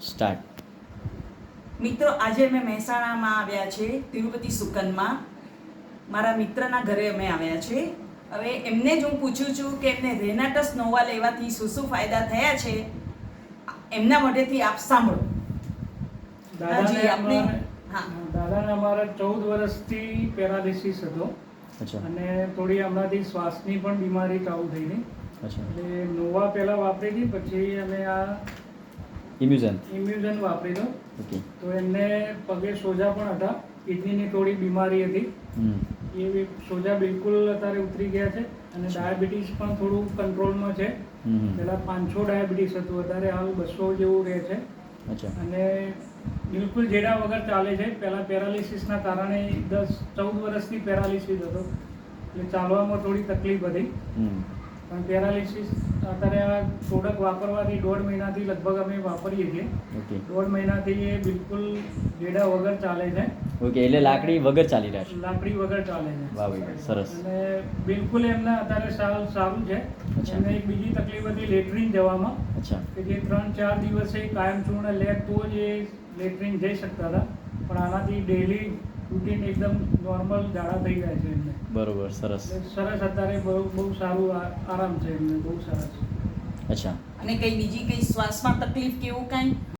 Start મિત્રો આજે અમે મહેસાણામાં આવ્યા છે તિરુપતિ સુકનમાં. મારા મિત્રના ઘરે અમે આવ્યા છે. હવે એમને જ હું પૂછું છું કે એમને રેનાટસ નોવા લેવાથી શું શું ફાયદા થયા છે? એમના મોઢેથી આપ સાંભળો. દાદાને હાજી, આપને- હા. દાદાને અમારે ચૌદ વર્ષથી પેરાલિસિસ હતો. અચ્છા. અને થોડી હમણાંથી શ્વાસની પણ બીમારી ચાલુ થઈ ગઈ એટલે નોવા પહેલાં વાપરી હતી પછી અમે આ ઇમ્યુઝન? ઇમ્યુઝન વાપરી દો ઓકે. તો એમને પગે સોજા પણ હતા. કિડનીની થોડી બીમારી હતી. એ સોજા બિલકુલ અત્યારે ઉતરી ગયા છે અને ડાયાબિટીસ પણ થોડું કંટ્રોલમાં છે. પહેલાં પાંચસો ડાયાબિટીસ હતું. અત્યારે હાલ બસો જેવું રહે છે. અચ્છા. અને બિલકુલ જેડા વગર ચાલે છે. પહેલાં પેરાલિસિસના કારણે દસ ચૌદ વર્ષથી પેરાલિસિસ હતો. એટલે ચાલવામાં થોડી તકલીફ હતી. પણ પેરાલિસિસ અત્યારે આ પ્રોડક્ટ વાપરવાથી દોઢ મહિનાથી લગભગ અમે વાપરીએ છીએ. ઓકે દોઢ મહિનાથી એ બિલકુલ જેડા વગર ચાલે છે. ઓકે એટલે લાકડી વગર ચાલી રહ્યા છે. લાકડી વગર ચાલે છે. વાહ ભાઈ સરસ. અને બિલકુલ એમને અત્યારે સારું સારું છે. અને એક બીજી તકલીફ હતી લેટ્રિન જવામાં. અચ્છા. કે જે ત્રણ ચાર દિવસે કાયમ ચૂર્ણ લે તો જ એ લેટ્રિન જઈ શકતા હતા. પણ આનાથી ડેલી રૂટીન એકદમ નોર્મલ જાડા થઈ જાય છે એમને. બરોબર સરસ. સરસ અત્યારે બહુ બહુ સારું આરામ છે એમને બહુ સરસ. અચ્છા. અને કઈ બીજી કઈ શ્વાસમાં તકલીફ કે એવું કાંઈ?